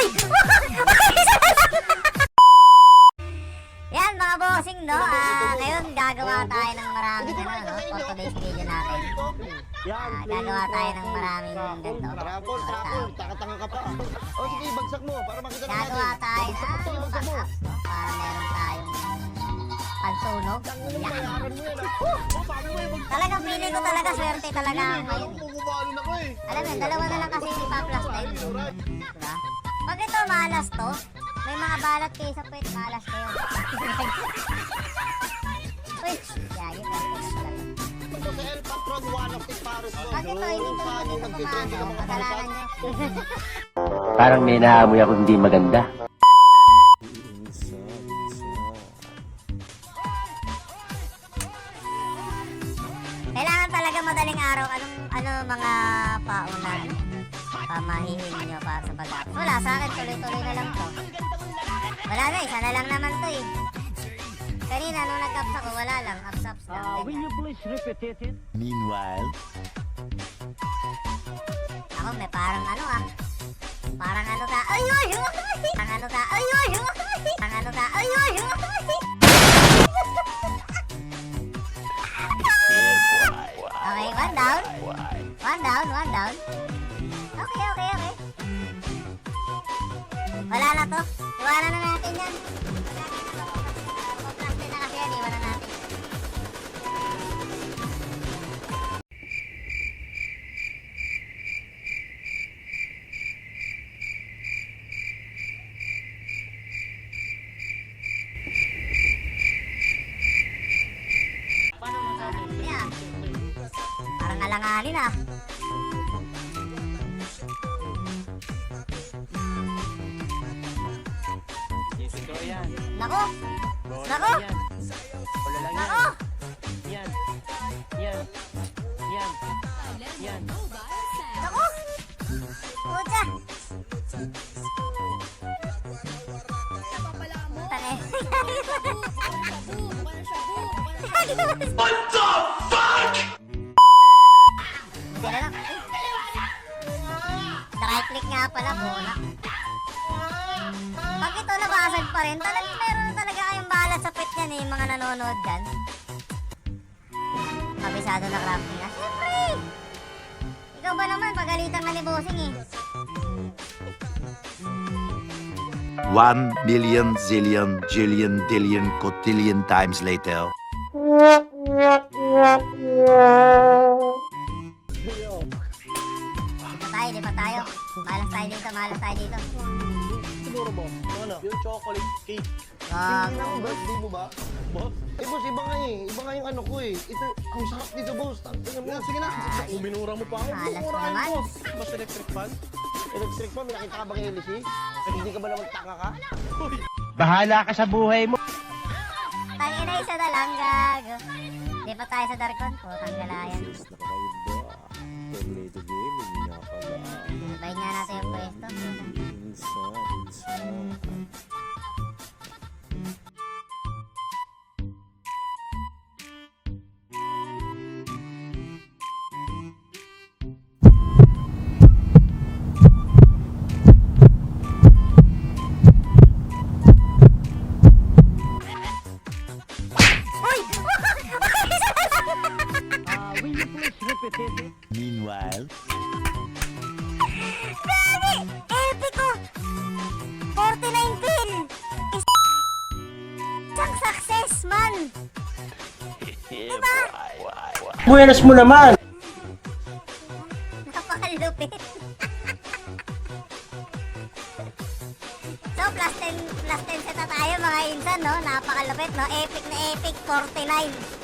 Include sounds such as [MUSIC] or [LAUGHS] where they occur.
Uy! [LAUGHS] Yan mga bossing no, ah, ngayon gagawa tayo ng maraming ano, no, for today's video natin. Yan, Ah, gagawa tayo ng maraming ganito. Trapol, takatanga ka pa. O sige, bagsak mo para makita natin. Gagawa tayo ng apps, no, para meron tayong pansunog. Ano Yan. ah. Talagang feeling ko talaga swerte talaga ngayon. eh. Alam mo, dalawa na lang kasi yung ipa-plus time. Diba? Pag ito malas to, may mga balat kayo sa puwet, malas kayo. [LAUGHS] Uy, yagi ka. Ito sa El Patron, one of the Paris mo. Pag ito, hindi ko kasalanan palitan? niya. [LAUGHS] Parang may naamoy ako hindi maganda. Kailangan talaga madaling araw. Anong, ano mga pauna pamahihin niyo para sa pag Wala, sa akin tuloy-tuloy na lang to. Wala na, isa na lang naman to eh. Kanina, nung nag-ups ako, wala lang. Ups-ups lang. ganyan. please repeat it? Meanwhile, Ako, may parang ano ah. Parang ano ta. Ay, ay, ay! Parang ano ta. Ay, ay, ay! Parang ano ta. Ay, ay, ay! Okay, one down. One down, one down. Okay, okay, okay. Wala na to. Iwanan na natin yan. Plastic na kasi yan, iwanan natin. Parang alanganin ah. Ikaw yan. Nako! Nako! Wala lang Nako! Yan. Yan. Yan. Yan. Nako! Tane. What the fuck? Right click nga pala muna. Pag ito nabasag pa rin, talagang meron na talaga kayong balat sa pet yan eh, mga nanonood dyan. Kabisado na crafting na. Siyempre! Ikaw ba naman, pagalitan ka ni Bossing eh. One million zillion jillion dillion cotillion times later. Di pa tayo, di pa tayo. Malas tayo dito, malas tayo dito. Siguro boss, ano? Yung chocolate cake. Wag. Tingnan mo, birthday mo ba? Boss? Eh boss, iba nga eh. Iba nga yung ano ko eh. Ito, ang sarap dito boss. Tingnan mo. Sige na. Uminura mo pa ako. Pa naman. Mas electric fan? Electric fan? May nakita ka ba kay LC? Hindi ka ba naman taka ka? Bahala ka sa buhay mo. Tangin na isa na lang, gago. Di pa tayo sa Darkon. Putang galayan. Diba? Buenas mo naman! Napakalupit. so, plus 10, plus 10 set na tayo mga insan, no? Napakalupit, no? Epic na epic, 49.